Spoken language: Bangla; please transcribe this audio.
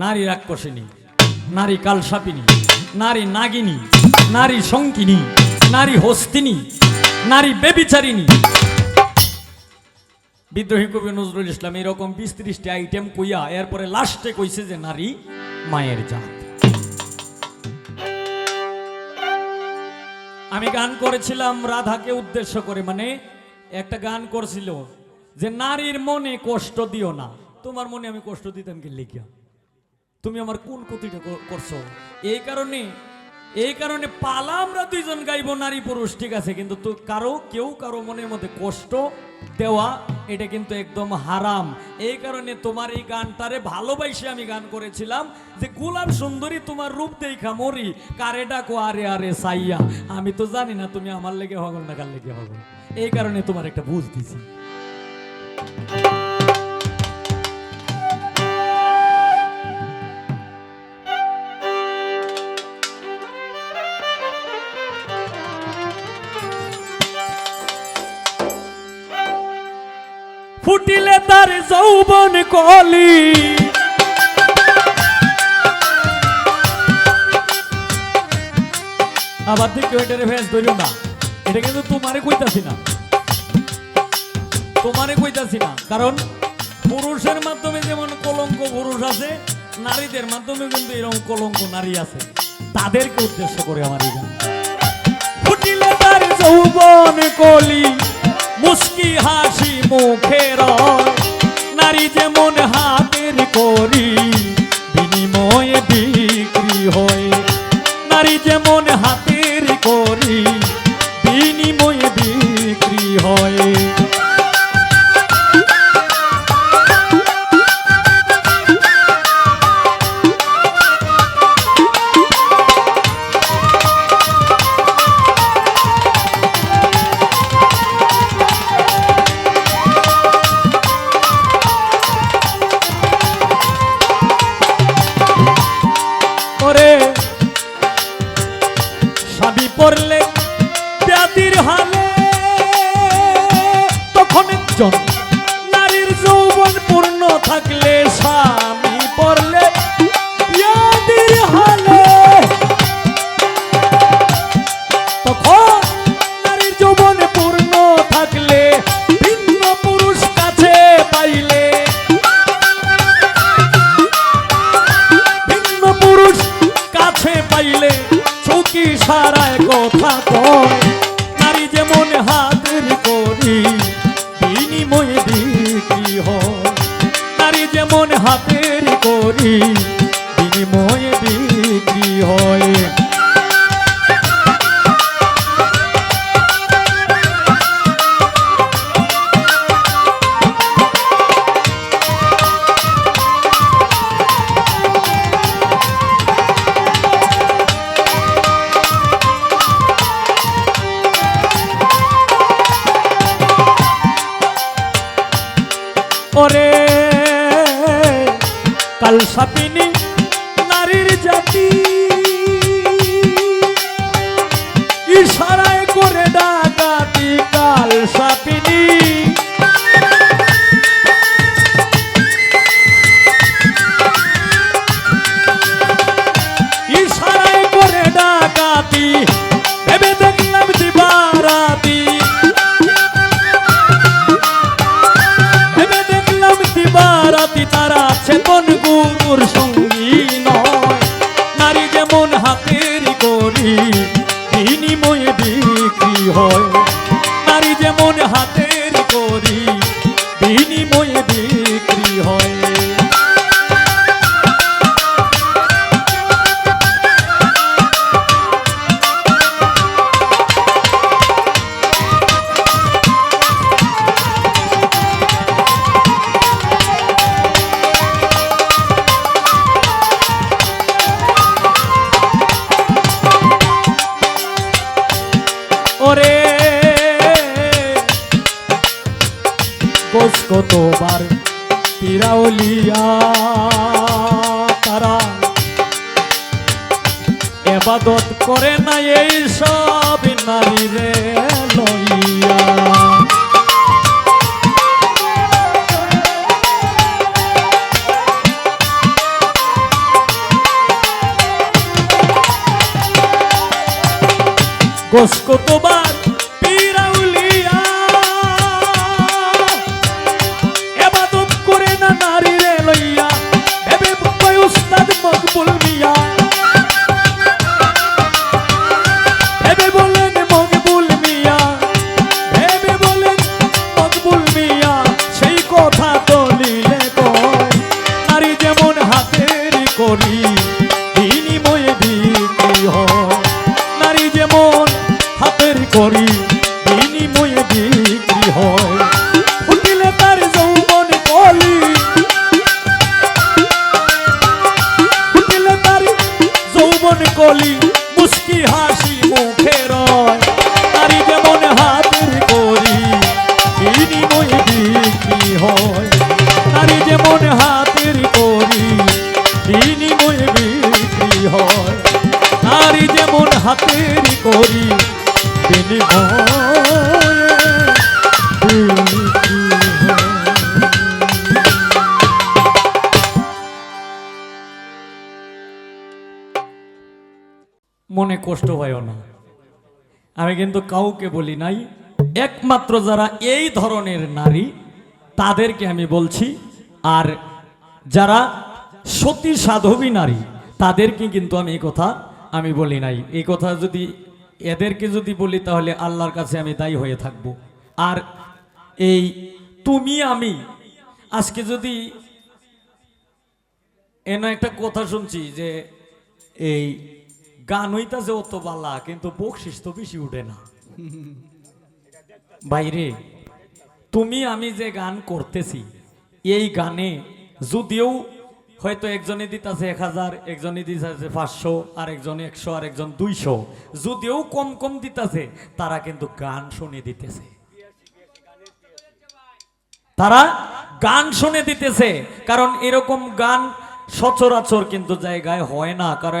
নারী রাক্ষসিনী, নারী কালসাপিনী, নারী নাগিনী, নারী শঙ্কিনী, নারী হস্তিনী, নারী বেবিচারিণী। বিদ্রোহী কবি নজরুল ইসলাম এরকম বিশ ত্রিশটি আইটেম কইয়া এরপরে লাস্টে কইছে যে নারী মায়ের জাত। আমি গান করেছিলাম রাধাকে উদ্দেশ্য করে মানে একটা গান করছিল যে, নারীর মনে কষ্ট দিও না। তোমার মনে আমি কষ্ট দিতাম কি লিখিয়া তুমি আমার কোন ক্ষতিটা করছ? এই কারণে এই কারণে পালা আমরা দুইজন গাইব, নারী পুরুষ, ঠিক আছে? কিন্তু তো কারও, কেউ কারও মনের মধ্যে কষ্ট দেওয়া, এটা কিন্তু একদম হারাম। এই কারণে তোমার এই গানটারে ভালোবাসে আমি গান করেছিলাম, যে গোলাপ সুন্দরী তোমার রূপ দেখা মরি, কারে ডাকো, আরে আরে, সাইয়া। আমি তো জানি না তুমি আমার লেগে হগল না কার লেগে হগল। এই কারণে তোমার একটা বুঝ দিছি। ফুটিলে তার যৌবন কলি। আবার দেখো এটার ভেস ধরিও না। এটা কিন্তু তোমারে কইতাছি না। তোমারে কইতাছি না। কারণ পুরুষের মাধ্যমে যেমন কলঙ্ক পুরুষ আছে, নারীদের মাধ্যমে কিন্তু এরকম কলঙ্ক নারী আছে। তাদেরকে উদ্দেশ্য করে আমার এই গান। ফুটিলে তার যৌবন কলি। মুস্কি হাসি মুখের নারী যেমন হাতের করি বিনিময়ে বিক্রি হয়। নারী যেমন হাতের তখন ওরে কাল সাপিনী নারীর জাতি। ইশারায় করে ডাকাতি এবাদত করে না এই সব নারী রে লইয়া। মুস্কি হাসি মুখে রয়। নারী যেমন হাতের করি, বিনিময় বিক্রি হয়। নারী যেমন হাতের করি, বিনিময় বিক্রি হয়। নারী যেমন হাতের করি, বিনিময়ে কষ্ট হয় না। আমি কিন্তু কাউকে বলি নাই, একমাত্র যারা এই ধরনের নারী, তাদেরকে আমি বলছি, আর যারা সতী সাধবী নারী, তাদেরকে কিন্তু আমি এই কথা আমি বলি নাই। এই কথা যদি এদেরকে যদি বলি, তাহলে আল্লাহর কাছে আমি দায়ী হয়ে থাকব। আর এই তুমি, আমি, আজকে যদি এনে একটা কথা শুনছি যে এই গান হইতাছে অত বালা, কিন্তু বকশিস তো বেশি উঠে না। বাইরে তুমি আমি যে গান করতেছি, এই গানে যদিও হয়তো একজনে এক হাজার, একজনে পাঁচশো, আর একজনে একশো, আর একজন দুইশো, যদিও কম কম দিতেছে, তারা কিন্তু গান শুনে দিতেছে। তারা গান শুনে দিতেছে, কারণ এরকম গান সচরাচর কিন্তু জায়গায় হয় না, কারণ